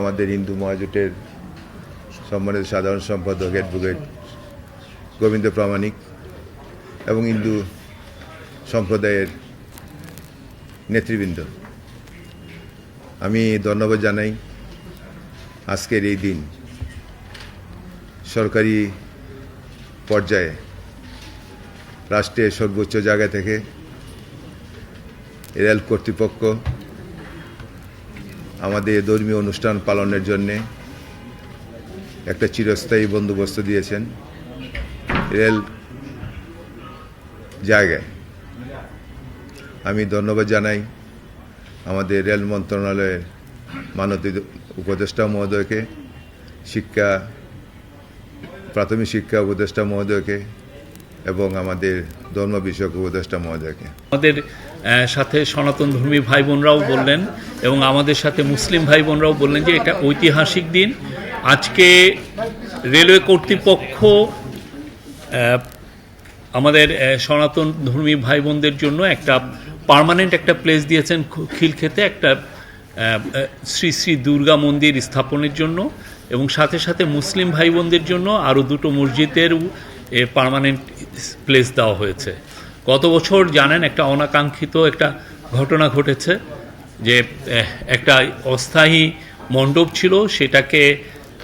আমাদের হিন্দু মহাজোটের সম্মানিত সাধারণ সম্পাদক অ্যাডভোকেট গোবিন্দ প্রামাণিক এবং হিন্দু সম্প্রদায়ের নেতৃবৃন্দ। আমি ধন্যবাদ জানাই আজকের এই দিন সরকারি পর্যায়ে রাষ্ট্রের সর্বোচ্চ জায়গা থেকে রেল কর্তৃপক্ষ আমাদের ধর্মীয় অনুষ্ঠান পালনের জন্যে একটা চিরস্থায়ী বন্দোবস্ত দিয়েছেন রেল জায়গায়। আমি ধন্যবাদ জানাই আমাদের রেল মন্ত্রণালয়ের মাননীয় উপদেষ্টা মহোদয়কে, শিক্ষা, প্রাথমিক শিক্ষা উপদেষ্টা মহোদয়কে এবং আমাদের ধর্ম বিষয়ক উপদেষ্টা মহোদয়কে। আমাদের সাথে সনাতন ধর্মী ভাই বোনরাও বললেন এবং আমাদের সাথে মুসলিম ভাই বোনরাও বললেন যে এটা ঐতিহাসিক দিন। আজকে রেলওয়ে কর্তৃপক্ষ আমাদের সনাতন ধর্মী ভাই বোনদের জন্য একটা পার্মানেন্ট একটা প্লেস দিয়েছেন খিলক্ষেতে, একটা শ্রী শ্রী দুর্গা মন্দির স্থাপনের জন্য এবং সাথে সাথে মুসলিম ভাই বোনদের জন্য আরও দুটো মসজিদের পার্মানেন্ট প্লেস দেওয়া হয়েছে। গত বছর জানেন একটা অনাকাঙ্ক্ষিত একটা ঘটনা ঘটেছে যে একটা অস্থায়ী মণ্ডপ ছিল, সেটাকে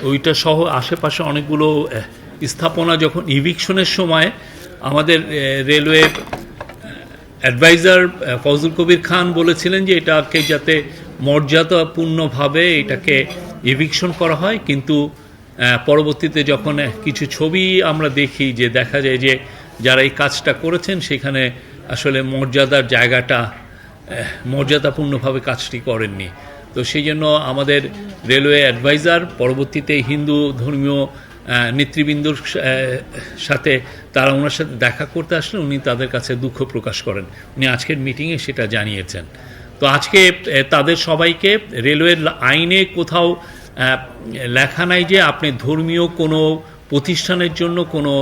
ওইটা সহ আশেপাশে অনেকগুলো স্থাপনা যখন ইভিকশনের সময় আমাদের রেলওয়ে অ্যাডভাইজার ফজল কবির খান বলেছিলেন যে এটাকে যাতে মর্যাদাপূর্ণভাবে এটাকে ইভিকশন করা হয়। কিন্তু পরবর্তীতে যখন কিছু ছবি আমরা দেখি যে দেখা যায় যে যারা এই কাজটা করেছেন, সেখানে আসলে মর্যাদার জায়গাটা মর্যাদাপূর্ণভাবে কাজটি করেননি। তো সেই জন্য আমাদের রেলওয়ে অ্যাডভাইজার, পরবর্তীতে হিন্দু ধর্মীয় নেতৃবৃন্দর সাথে তারা ওনার সাথে দেখা করতে আসলে উনি তাদের কাছে দুঃখ প্রকাশ করেন। উনি আজকের মিটিংয়ে সেটা জানিয়েছেন। তো আজকে তাদের সবাইকে রেলওয়ের আইনে কোথাও লেখা নাই যে আপনি ধর্মীয় কোনো প্রতিষ্ঠানের জন্য কোনো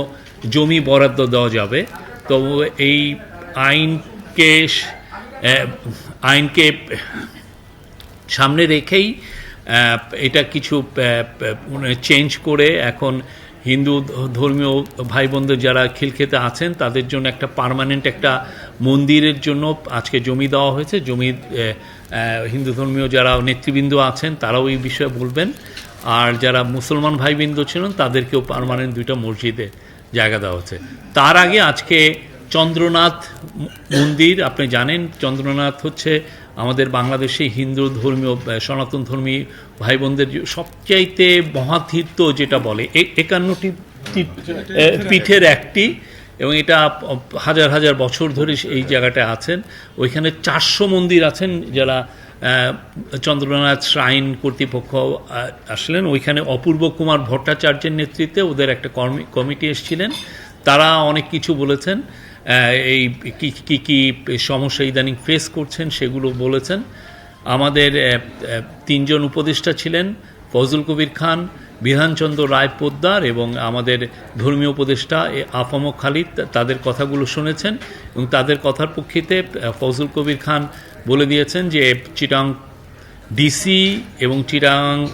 জমি বরাদ্দ দেওয়া যাবে। তো এই আইনকে আইনকে সামনে রেখেই এটা কিছু চেঞ্জ করে এখন হিন্দু ধর্মীয় ভাই বোনদের যারা খিলখেতে আছেন, তাদের জন্য একটা পার্মানেন্ট একটা মন্দিরের জন্য আজকে জমি দেওয়া হয়েছে। জমি হিন্দু ধর্মীয় যারা নেতৃবৃন্দ আছেন, তারাও এই বিষয়ে বলবেন। আর যারা মুসলমান ভাইবৃন্দ ছিলেন, তাদেরকেও পার্মানেন্ট দুইটা মসজিদে জায়গা দেওয়া হচ্ছে। তার আগে আজকে চন্দ্রনাথ মন্দির, আপনি জানেন চন্দ্রনাথ হচ্ছে আমাদের বাংলাদেশে হিন্দু ধর্মীয় সনাতন ধর্মী ভাই বোনদের সবচাইতে মহাতীর্থ যেটা বলে একান্নটি পীঠের একটি, এবং এটা হাজার হাজার বছর ধরে এই জায়গাটায় আছেন। ওইখানে চারশো মন্দির আছেন যারা চন্দ্রনাথ শ্রাইন কর্তৃপক্ষ আসলেন। ওইখানে অপূর্ব কুমার ভট্টাচার্যের নেতৃত্বে ওদের একটা কমিটি এসেছিলেন। তারা অনেক কিছু বলেছেন। এই কি কি সমস্যা ইদানিং ফেস করছেন সেগুলো বলেছেন। আমাদের তিনজন উপদেষ্টা ছিলেন। ফজল কবির খান বিধানচন্দ্র রায় পোদ্দার এবং আমাদের ধর্মীয় উপদেষ্টা আফম খালিদ তাদের কথাগুলো শুনেছেন এবং তাদের কথার প্রেক্ষিতে আহ, ফজল কবির খান বলে দিয়েছেন যে চিটাং ডিসি এবং চিটাং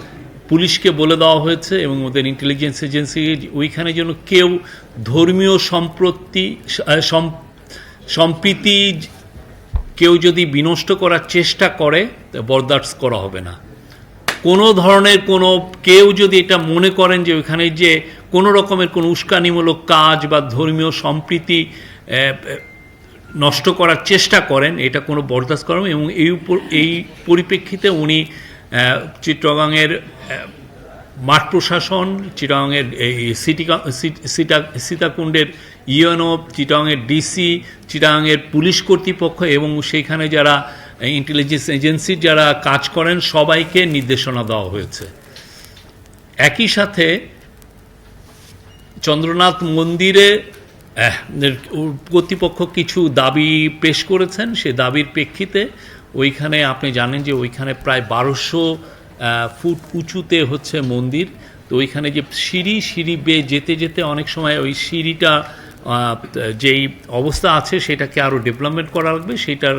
পুলিশকে বলে দেওয়া হয়েছে এবং ওদের ইন্টেলিজেন্স এজেন্সি ওইখানে যেন কেউ ধর্মীয় সম্প্রতি সম্প্রীতি কেউ যদি বিনষ্ট করার চেষ্টা করে বরদাস্ত করা হবে না। কোনো ধরনের কোনো কেউ যদি এটা মনে করেন যে ওইখানে যে কোনো রকমের কোনো উস্কানিমূলক কাজ বা ধর্মীয় সম্প্রীতি নষ্ট করার চেষ্টা করেন এটা কোনো বরদাস্ত করেন এবং এই উপর এই পরিপ্রেক্ষিতে উনি আহ, মাঠ প্রশাসন চিটাংয়ের এই সিটি কা- সিটা- সীতাকুণ্ডের ইউএনও চিটাংয়ের ডিসি চিটাংয়ের পুলিশ কর্তৃপক্ষ এবং সেইখানে যারা ইন্টেলিজেন্স এজেন্সির যারা কাজ করেন, সবাইকে নির্দেশনা দেওয়া হয়েছে। একই সাথে চন্দ্রনাথ মন্দিরে কর্তৃপক্ষ কিছু দাবি পেশ করেছেন। সে দাবির প্রেক্ষিতে ওইখানে আপনি জানেন যে ওইখানে প্রায় বারোশো ফুট উঁচুতে হচ্ছে মন্দির। তো ওইখানে যে সিঁড়ি সিঁড়ি বেয়ে যেতে যেতে অনেক সময় ওই সিঁড়িটা যেই অবস্থা আছে সেটাকে আরও ডেভেলপমেন্ট করা লাগবে। সেটার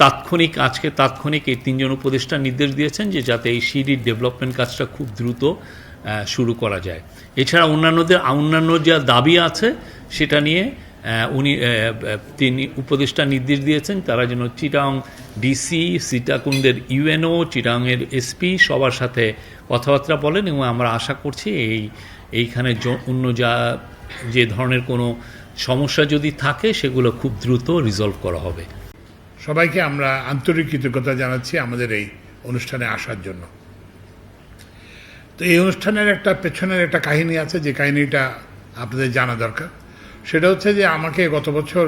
তাৎক্ষণিক, আজকে তাৎক্ষণিক এই তিনজন উপদেষ্টা নির্দেশ দিয়েছেন যে যাতে এই সিঁড়ির ডেভেলপমেন্ট কাজটা খুব দ্রুত শুরু করা যায়। এছাড়া অন্যান্যদের, অন্যান্য যা দাবি আছে সেটা নিয়ে উনি তিনি উপদেষ্টা নির্দেশ দিয়েছেন, তারা যেন চিটাং ডিসি, সীতাকুণ্ডের ইউএনও, চিটাংয়ের এসপি সবার সাথে কথাবার্তা বলেন এবং আমরা আশা করছি এই, এইখানে অন্য যা, যে ধরনের কোনো সমস্যা যদি থাকে সেগুলো খুব দ্রুত রিজলভ করা হবে। সবাইকে আমরা আন্তরিক কৃতজ্ঞতা জানাচ্ছি আমাদের এই অনুষ্ঠানে আসার জন্য। তো এই অনুষ্ঠানের একটা পেছনের একটা কাহিনী আছে, যে কাহিনীটা আপনাদের জানা দরকার। সেটা হচ্ছে যে আমাকে গত বছর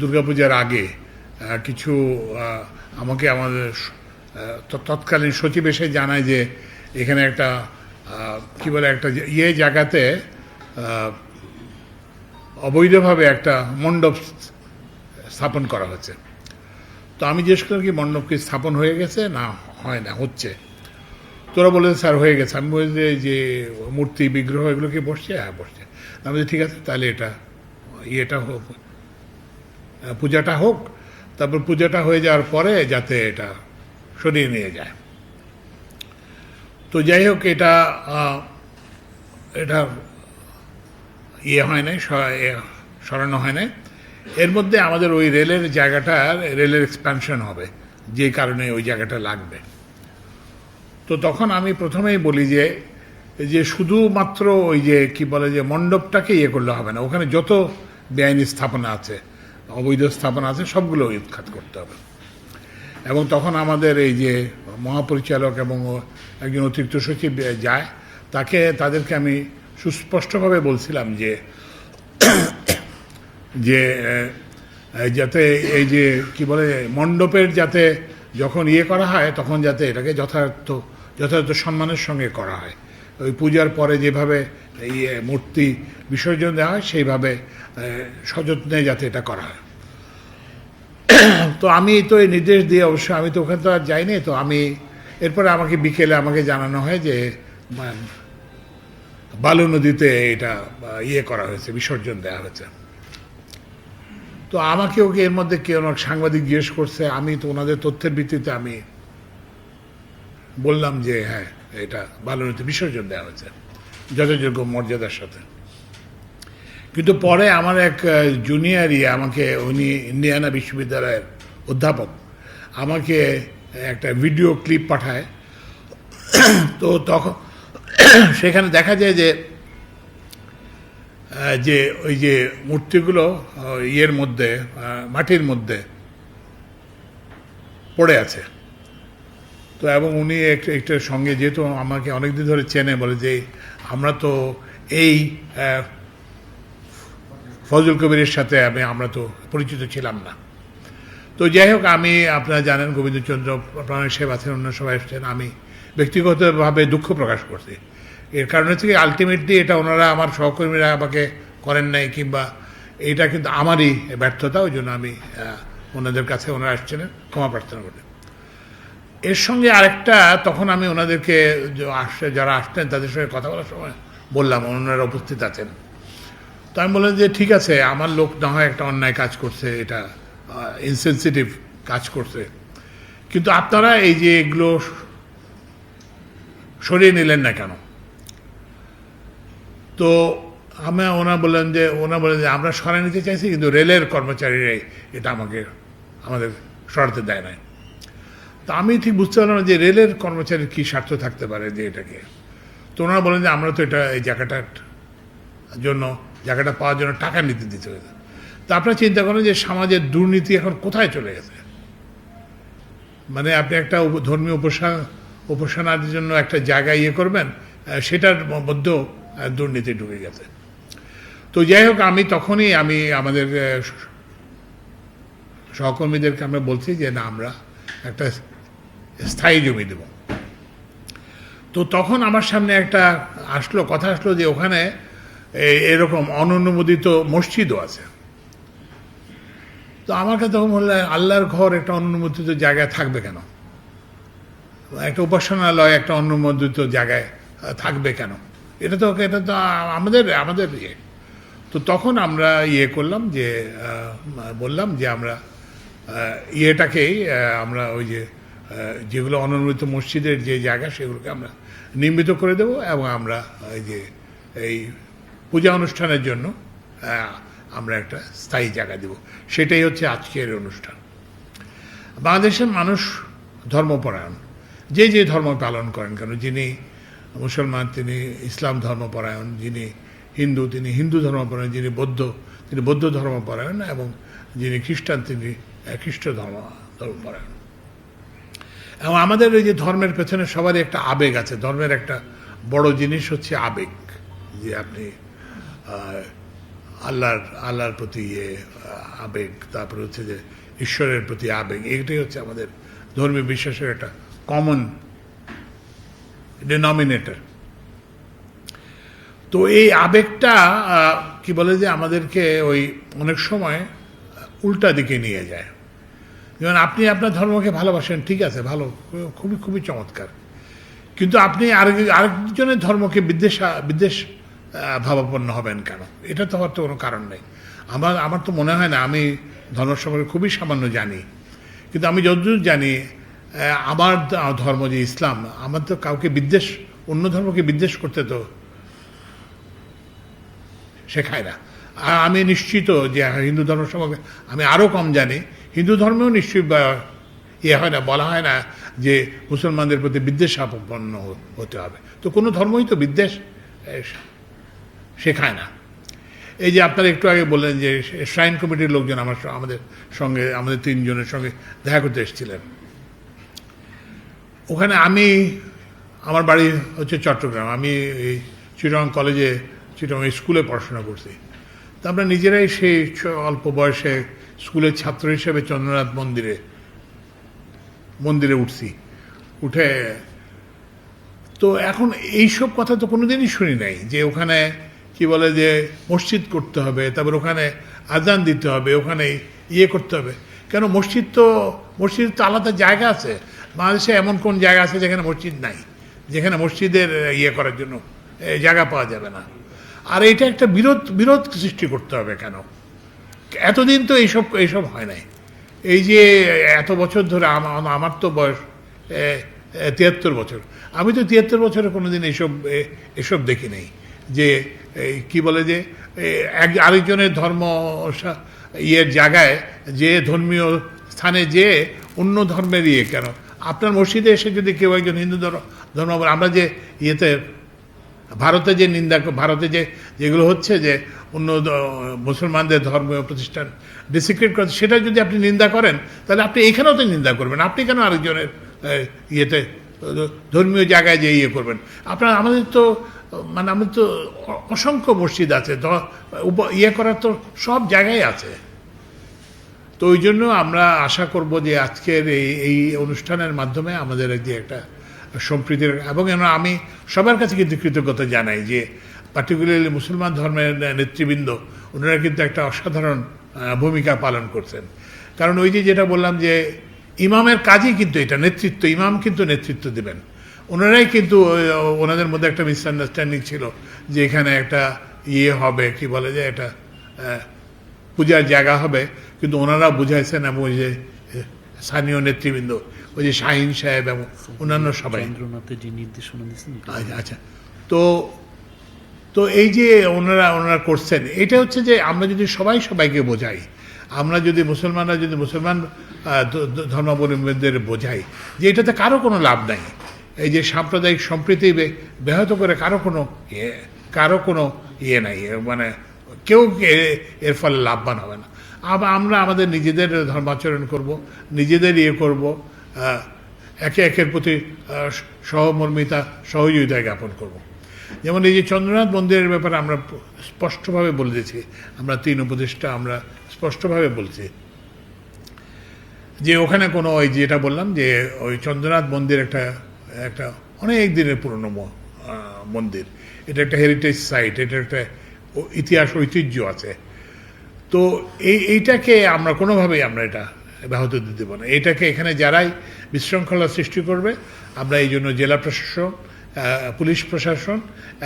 দুর্গাপূজার আগে কিছু আমাকে আমাদের তৎকালীন সচিব এসে জানায় যে এখানে একটা কি বলে, একটা ইয়ে জায়গাতে অবৈধভাবে একটা মণ্ডপ স্থাপন করা হচ্ছে। তো আমি জিজ্ঞেস করলাম কি, মণ্ডপ কি স্থাপন হয়ে গেছে? না, হয় না, হচ্ছে। তোরা বলে স্যার, হয়ে গেছে। আমি বলি যে যে মূর্তি বিগ্রহ, এগুলো কি বসছে? হ্যাঁ বসছে। আমি বলছি ঠিক আছে, তাহলে এটা, ইয়েটা হোক, পূজাটা হোক। তারপর পূজাটা হয়ে যাওয়ার পরে যাতে এটা সরিয়ে নিয়ে যায়। তো যাই হোক, এটা এটা ইয়ে হয় নাই সরানো হয় নাই। এর মধ্যে আমাদের ওই রেলের জায়গাটার রেলের এক্সপ্যানশন হবে, যে কারণে ওই জায়গাটা লাগবে। তো তখন আমি প্রথমেই বলি যে যে শুধুমাত্র ওই যে কি বলে যে মণ্ডপটাকে ইয়ে করলে হবে না, ওখানে যত বেআইনি স্থাপনা আছে, অবৈধ স্থাপনা আছে, সবগুলো উৎখাত করতে হবে। এবং তখন আমাদের এই যে মহাপরিচালক এবং একজন অতিরিক্ত সচিব যায়, তাকে, তাদেরকে আমি সুস্পষ্টভাবে বলছিলাম যে যে যাতে এই যে, কি বলে, মণ্ডপের যাতে যখন ইয়ে করা হয়, তখন যাতে এটাকে যথার্থ যথাযথ সম্মানের সঙ্গে করা হয়। ওই পূজার পরে যেভাবে ইয়ে মূর্তি বিসর্জন দেওয়া হয়, সেইভাবে সযত্নে যাতে এটা করা হয়। তো আমি তো এই নির্দেশ দিয়ে অবশ্য আমি তো ওখানে তো আর যাইনি, তো আমি এরপরে আমাকে বিকেলে আমাকে জানানো হয় যে বালু নদীতে এটা ইয়ে করা হয়েছে, বিসর্জন দেওয়া হয়েছে। তো আমাকে ওকে এর মধ্যে কেউ এক সাংবাদিক জিজ্ঞেস করছে, আমি তো ওনাদের তথ্যের ভিত্তিতে আমি বললাম যে হ্যাঁ এটা বালু নদীতে বিসর্জন দেওয়া হয়েছে, যথাযোগ্য মর্যাদার সাথে। কিন্তু পরে আমার এক জুনিয়র ইয়ে আমাকে, উনি ইন্ডিয়ানা বিশ্ববিদ্যালয়ের অধ্যাপক, আমাকে একটা ভিডিও ক্লিপ পাঠায়। তো তখন সেখানে দেখা যায় যে যে ওই যে মূর্তিগুলো ইয়ের মধ্যে মাটির মধ্যে পড়ে আছে। তো এবং উনি একটা একটার সঙ্গে যেহেতু আমাকে অনেকদিন ধরে চেনে, বলে যে আমরা তো এই ফজল কবিরের সাথে আমি, আমরা তো পরিচিত ছিলাম না। তো যাই হোক, আমি, আপনারা জানেন, গোবিন্দচন্দ্র প্রাণের সেবা আছেন অন্য সবাই এসছেন। আমি ব্যক্তিগতভাবে দুঃখ প্রকাশ করছি। এর কারণ হচ্ছে কি আলটিমেটলি এটা ওনারা, আমার সহকর্মীরা আমাকে করেন নাই কিংবা এটা কিন্তু আমারই ব্যর্থতা, ওই জন্য আমি ওনাদের কাছে ওনারা আসছেন, ক্ষমা প্রার্থনা করি এর সঙ্গে আরেকটা, তখন আমি ওনাদেরকে আসছে যারা আসতেন তাদের সঙ্গে কথা বলার সময় বললাম, ওনারা উপস্থিত আছেন। তো আমি বললাম যে, ঠিক আছে, আমার লোক না হয় একটা অন্যায় কাজ করছে, এটা ইনসেন্সিটিভ কাজ করছে। কিন্তু আপনারা এই যে এগুলো সরিয়ে নিলেন না কেন? তো আমি ওনা বললেন যে ওনা বললেন যে, আমরা সরাই নিতে চাইছি, কিন্তু রেলের কর্মচারীরাই এটা আমাকে, আমাদের সরাতে দেয় নাই। তো আমি ঠিক বুঝতে পারলাম যে রেলের কর্মচারীর কী স্বার্থ থাকতে পারে যে এটাকে। তো ওনারা বলেন যে, আমরা তো এটা, এই জায়গাটার জন্য, জায়গাটা পাওয়ার জন্য টাকা নিতে দিতে হয়েছে। তা আপনারা চিন্তা করেন যে, সমাজের দুর্নীতি এখন কোথায় চলে গেছে? মানে আপনি একটা ধর্মীয় উপাসনা উপাসনার জন্য একটা জায়গা ইয়ে করবেন সেটার মধ্যেও দুর্নীতি ঢুকে গেছে। তো যাই হোক, আমি তখনই আমি আমাদের সহকর্মীদেরকে আমরা বলছি যে না, আমরা একটা স্থায়ী জমি দেব। তো তখন আমার সামনে একটা আসলো, কথা আসলো যে ওখানে এরকম অননুমোদিত মসজিদও আছে। তো আমার কাছে তখন বললে, আল্লাহর ঘর একটা অনুমোদিত জায়গায় থাকবে কেন? একটা উপাসনালয়, একটা অনুমোদিত জায়গায় থাকবে কেন? এটা তো এটা তো আমাদের আমাদের ইয়ে। তো তখন আমরা ইয়ে করলাম যে বললাম যে আমরা ইয়েটাকেই আমরা ওই যে যেগুলো অননুমোদিত মসজিদের যে জায়গা সেগুলোকে আমরা নির্মিত করে দেব এবং আমরা এই যে, এই পূজা অনুষ্ঠানের জন্য আমরা একটা স্থায়ী জায়গা দেব। সেটাই হচ্ছে আজকের অনুষ্ঠান। বাংলাদেশের মানুষ ধর্মপরায়ণ। যে যে ধর্ম পালন করেন কেন? যিনি মুসলমান, তিনি ইসলাম ধর্মপরায়ণ যিনি হিন্দু, তিনি হিন্দু ধর্মপরায়ণ যিনি বৌদ্ধ, তিনি বৌদ্ধ ধর্মপরায়ণ এবং যিনি খ্রিস্টান, তিনি খ্রিস্ট ধর্ম ধর্মপরায়ণ এবং আমাদের এই যে ধর্মের পেছনে সবারই একটা আবেগ আছে। ধর্মের একটা বড় জিনিস হচ্ছে আবেগ, যে আপনি আল্লাহর আল্লাহর প্রতি ইয়ে আবেগ, তারপরে হচ্ছে যে ঈশ্বরের প্রতি আবেগ, এটাই হচ্ছে আমাদের ধর্মীয় বিশ্বাসের একটা কমন ডিনমিনেটর তো এই আবেগটা কি বলে যে আমাদেরকে ওই অনেক সময় উল্টা দিকে নিয়ে যায়। যেমন আপনি আপনার ধর্মকে ভালোবাসেন, ঠিক আছে, ভালো, খুবই খুবই চমৎকার। কিন্তু আপনি আরেক, আরেকজনের ধর্মকে বিদ্বেষ বিদ্বেষ ভাবাপন্ন হবেন কেন? এটা তো হওয়ার তো কোনো কারণ নেই। আমার আমার তো মনে হয় না, আমি ধর্ম সম্পর্কে খুবই সামান্য জানি। কিন্তু আমি যতদূর জানি আমার ধর্ম যে ইসলাম, আমার তো কাউকে বিদ্বেষ, অন্য ধর্মকে বিদ্বেষ করতে তো শেখায় না। আর আমি নিশ্চিত যে হিন্দু ধর্ম সম্পর্কে আমি আরও কম জানি, হিন্দু ধর্মেও নিশ্চয়ই ইয়ে হয় না, বলা হয় না যে মুসলমানদের প্রতি বিদ্বেষ আপন্ন হতে হবে। তো কোনো ধর্মই তো বিদ্বেষ শেখায় না। এই যে আপনারা একটু আগে বললেন যে শ্রাইন কমিটির লোকজন আমার আমাদের সঙ্গে, আমাদের তিনজনের সঙ্গে দেখা করতে এসেছিলেন। ওখানে আমি, আমার বাড়ি হচ্ছে চট্টগ্রাম। আমি এই চিটং কলেজে চিটং স্কুলে পড়াশোনা করছি। তা আমরা নিজেরাই সেই অল্প বয়সে স্কুলের ছাত্র হিসেবে চন্দ্রনাথ মন্দিরে মন্দিরে উঠছি। উঠে, তো এখন এইসব কথা তো কোনোদিনই শুনি নাই যে ওখানে কি বলে যে মসজিদ করতে হবে, তারপর ওখানে আজান দিতে হবে, ওখানে ইয়ে করতে হবে। কেন মসজিদ তো মসজিদ তো আলাদা জায়গা আছে। বাংলাদেশে এমন কোন জায়গা আছে যেখানে মসজিদ নাই, যেখানে মসজিদের ইয়ে করার জন্য জায়গা পাওয়া যাবে না। আর এটা একটা বিরোধ বিরোধ সৃষ্টি করতে হবে কেন? এতদিন তো এইসব এইসব হয় নাই। এই যে এত বছর ধরে আমা- আমার তো বয়স তিয়াত্তর বছর। আমি তো তিয়াত্তর বছরে কোনোদিন এইসব এসব দেখি নাই। যে কি বলে যে এক, আরেকজনের ধর্ম ইয়ের জায়গায় যে ধর্মীয় স্থানে যে অন্য ধর্মের ইয়ে কেন? আপনার মসজিদে এসে যদি কেউ একজন হিন্দু ধর্ম ধর্ম আমরা যে ইয়েতে, ভারতে যে নিন্দা ভারতে যে যেগুলো হচ্ছে যে অন্য মুসলমানদের ধর্মীয় প্রতিষ্ঠান ডিসিক্রেট করে, সেটা যদি আপনি নিন্দা করেন, তাহলে আপনি এখানেও তো নিন্দা করবেন। আপনি কেন আরেকজনের ইয়েতে, ধর্মীয় জায়গায় যে ইয়ে করবেন? আপনার, আমাদের তো মানে আমাদের তো অসংখ্য মসজিদ আছে ইয়ে করার তো সব জায়গায় আছে। তো ওই জন্য আমরা আশা করব যে আজকের এই এই অনুষ্ঠানের মাধ্যমে আমাদের যে একটা সম্প্রীতির, এবং আমি সবার কাছে কিন্তু কৃতজ্ঞতা জানাই যে পার্টিকুলারলি মুসলমান ধর্মের নেতৃবৃন্দ, ওনারা কিন্তু একটা অসাধারণ ভূমিকা পালন করছেন। কারণ ওই যে যেটা বললাম যে ইমামের কাজই কিন্তু এটা, নেতৃত্ব, ইমাম কিন্তু নেতৃত্ব দেবেন। ওনারাই কিন্তু ওনাদের মধ্যে একটা মিসআন্ডারস্ট্যান্ডিং ছিল যে এখানে একটা ইয়ে হবে কি বলে যে এটা আহ, পূজার জায়গা হবে। কিন্তু ওনারা বুঝাইছেন এবং ওই যে স্থানীয় নেতৃবৃন্দ ওই যে শাহিন সাহেব এবং অন্যান্য সবাই। যে নির্দেশনা দিয়েছেন আচ্ছা, আচ্ছা। তো তো এই যে ওনারা ওনারা করছেন এটা হচ্ছে যে আমরা যদি সবাই সবাইকে বোঝাই আমরা যদি মুসলমানরা যদি মুসলমান ধর্মাবলম্বীদের বোঝাই যে এটাতে কারও কোনো লাভ নাই। এই যে সাম্প্রদায়িক সম্প্রীতি ব্যাহত করে কারও কোনো কারও কোনো ইয়ে নাই মানে কেউ এর ফলে লাভবান হবে না। আবার আমরা আমাদের নিজেদের ধর্মাচরণ করব, নিজেদের ইয়ে করব একে একের প্রতি সহমর্মিতা, সহযোগিতা জ্ঞাপন করব। যেমন এই যে চন্দ্রনাথ মন্দিরের ব্যাপারে আমরা স্পষ্টভাবে বলে দিয়েছি, আমরা তিন উপদেষ্টা আমরা স্পষ্টভাবে বলছি। যে ওখানে কোনো ওই যেটা বললাম যে ওই চন্দ্রনাথ মন্দির একটা একটা অনেক দিনের পুরনো মন্দির। এটা একটা হেরিটেজ সাইট এটা একটা ইতিহাস, ঐতিহ্য আছে। তো এই, এইটাকে আমরা কোনোভাবেই আমরা এটা ব্যাহত দিতে দেবো না। এটাকে এখানে যারাই বিশৃঙ্খলা সৃষ্টি করবে, আমরা এই জন্য জেলা প্রশাসন পুলিশ প্রশাসন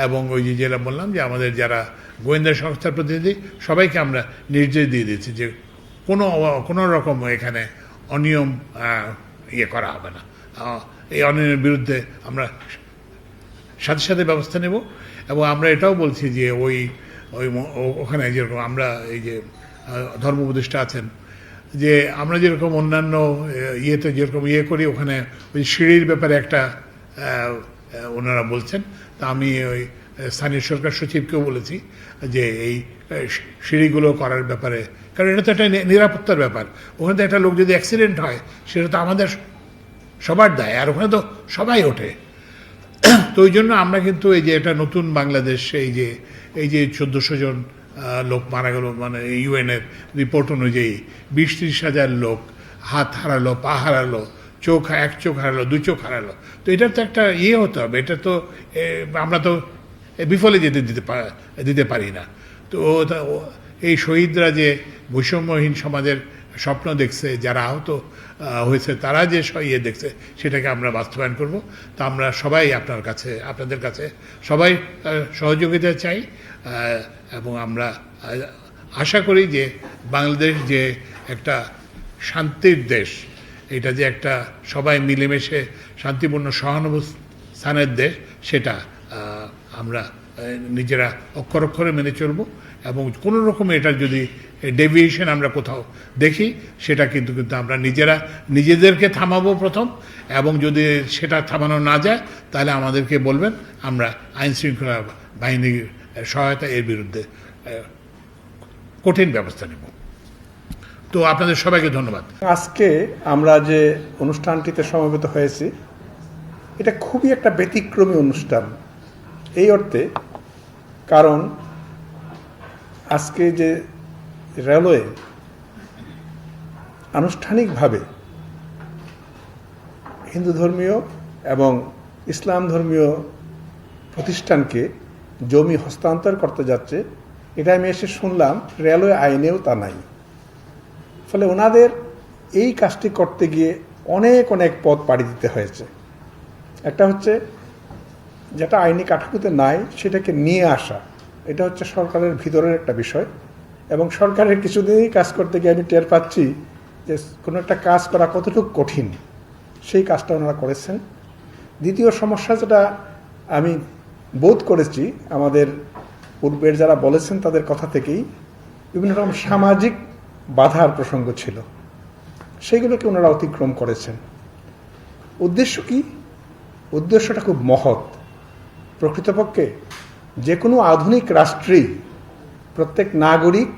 এবং ওই যে জেলা বললাম যে আমাদের যারা গোয়েন্দা সংস্থার প্রতিনিধি, সবাইকে আমরা নির্দেশ দিয়ে দিয়েছি যে কোনো কোনো রকম এখানে অনিয়ম ইয়ে করা হবে না। এই অনিয়মের বিরুদ্ধে আমরা সাথে সাথে ব্যবস্থা নেব এবং আমরা এটাও বলছি যে ওই ওই ওখানে যেরকম আমরা এই যে ধর্ম উপদেষ্টা আছেন, যে আমরা যেরকম অন্যান্য ইয়েতে যেরকম ইয়ে করি, ওখানে ওই সিঁড়ির ব্যাপারে একটা ওনারা বলছেন। তা আমি ওই স্থানীয় সরকার সচিবকেও বলেছি যে এই সিঁড়িগুলো করার ব্যাপারে, কারণ এটা তো একটা নিরাপত্তার ব্যাপার। ওখানে একটা লোক যদি অ্যাক্সিডেন্ট হয়, সেটা তো আমাদের সবার দায়, আর ওখানে তো সবাই ওঠে। তো ওই জন্য আমরা কিন্তু এই যে এটা নতুন বাংলাদেশ, এই যে এই যে চোদ্দোশো জন লোক মারা গেল মানে ইউএনের রিপোর্ট অনুযায়ী বিশ ত্রিশ হাজার লোক হাত হারালো, পা হারালো, চোখ, এক চোখ হারালো দু চোখ হারালো। তো এটার তো একটা ইয়ে হতে হবে, এটা তো আমরা তো বিফলে যেতে দিতে দিতে পারি না। তো এই শহীদরা যে বৈষম্যহীন সমাজের স্বপ্ন দেখছে, যারা আহত হয়েছে, তারা যে ইয়ে দেখছে, সেটাকে আমরা বাস্তবায়ন করব। তা আমরা সবাই আপনার কাছে, আপনাদের কাছে সবাই সহযোগিতা চাই এবং আমরা আশা করি যে বাংলাদেশ যে একটা শান্তির দেশ, এটা যে একটা সবাই মিলেমিশে শান্তিপূর্ণ সহানুভূস্থানের দেশ, সেটা আমরা নিজেরা অক্ষর অক্ষরে মেনে চলব। এবং কোনো রকম এটার যদি ডেভিয়েশন আমরা কোথাও দেখি, সেটা কিন্তু কিন্তু আমরা নিজেরা, নিজেদেরকে থামাবো প্রথম, এবং যদি সেটা থামানো না যায়, তাহলে আমাদেরকে বলবেন, আমরা আইন শৃঙ্খলা বাহিনীর সহায়তা এর বিরুদ্ধে কঠিন ব্যবস্থা নেব। তো আপনাদের সবাইকে ধন্যবাদ। আজকে আমরা যে অনুষ্ঠানটিতে সমবেত হয়েছি, এটা খুবই একটা ব্যতিক্রমী অনুষ্ঠান। এই অর্থে কারণ আজকে যে রেলওয়ে আনুষ্ঠানিকভাবে হিন্দু ধর্মীয় এবং ইসলাম ধর্মীয় প্রতিষ্ঠানকে জমি হস্তান্তর করতে যাচ্ছে, এটা আমি এসে শুনলাম, রেলওয়ে আইনেও তা নাই। ফলে ওনাদের এই কাজটি করতে গিয়ে অনেক অনেক পথ পাড়ি দিতে হয়েছে। একটা হচ্ছে যেটা আইনি কাঠামোতে নাই, সেটাকে নিয়ে আসা। এটা হচ্ছে সরকারের ভিতরের একটা বিষয়। এবং সরকারের কিছুদিনই কাজ করতে গিয়ে আমি টের পাচ্ছি যে কোনো একটা কাজ করা কতটুকু কঠিন, সেই কাজটা ওনারা করেছেন। দ্বিতীয় সমস্যা যেটা আমি বোধ করেছি, আমাদের পূর্বের যারা বলেছেন তাদের কথা থেকেই, বিভিন্ন রকম সামাজিক বাধার প্রসঙ্গ ছিল। সেইগুলোকে ওনারা অতিক্রম করেছেন। উদ্দেশ্য কি? উদ্দেশ্যটা খুব মহৎ। প্রকৃতপক্ষে যে কোনো আধুনিক রাষ্ট্রেই প্রত্যেক নাগরিক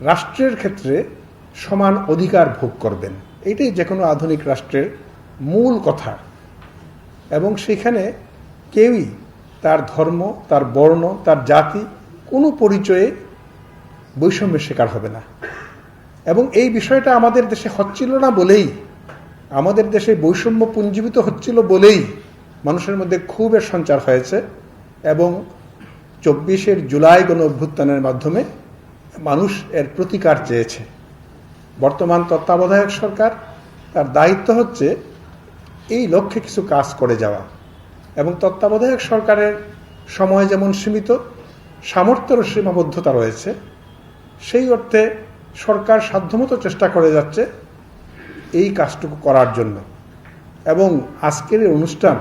রাষ্ট্রের ক্ষেত্রে সমান অধিকার ভোগ করবেন। এইটাই যে কোনো আধুনিক রাষ্ট্রের মূল কথা। এবং সেখানে কেউই তার ধর্ম, তার বর্ণ, তার জাতি কোনো পরিচয়ে বৈষম্যের শিকার হবে না। এবং এই বিষয়টা আমাদের দেশে হচ্ছিল না বলেই, আমাদের দেশে বৈষম্য পুঞ্জীবিত হচ্ছিল বলেই মানুষের মধ্যে ক্ষোভের সঞ্চার হয়েছে। এবং চব্বিশের জুলাই গণ অভ্যুত্থানের মাধ্যমে মানুষ এর প্রতিকার চেয়েছে। বর্তমান তত্ত্বাবধায়ক সরকার তার দায়িত্ব হচ্ছে এই লক্ষ্যে কিছু কাজ করে যাওয়া এবং তত্ত্বাবধায়ক সরকারের সময় যেমন সীমিত সামর্থ্যেরও সীমাবদ্ধতা রয়েছে, সেই অর্থে সরকার সাধ্যমতো চেষ্টা করে যাচ্ছে এই কাজটুকু করার জন্য এবং আজকের এই অনুষ্ঠান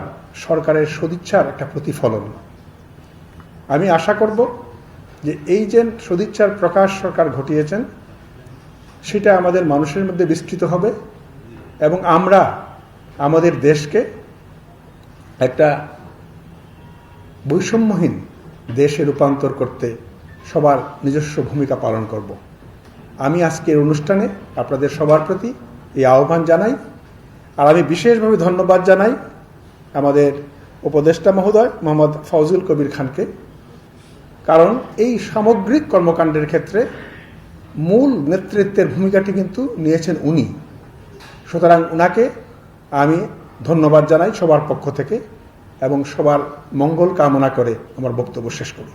সরকারের সদিচ্ছার একটা প্রতিফলন। আমি আশা করব যে এই যে সদিচ্ছার প্রকাশ সরকার ঘটিয়েছেন, সেটা আমাদের মানুষের মধ্যে বিস্তৃত হবে এবং আমরা আমাদের দেশকে একটা বৈষম্যহীন দেশে রূপান্তর করতে সবার নিজস্ব ভূমিকা পালন করব। আমি আজকের অনুষ্ঠানে আপনাদের সবার প্রতি এই আহ্বান জানাই, আর আমি বিশেষভাবে ধন্যবাদ জানাই আমাদের উপদেষ্টা মহোদয় মোহাম্মদ ফজল কবির খানকে। কারণ এই সামগ্রিক কর্মকাণ্ডের ক্ষেত্রে মূল নেতৃত্বের ভূমিকাটি কিন্তু নিয়েছেন উনি। সুতরাং উনাকে আমি ধন্যবাদ জানাই সবার পক্ষ থেকে এবং সবার মঙ্গল কামনা করে আমার বক্তব্য শেষ করি।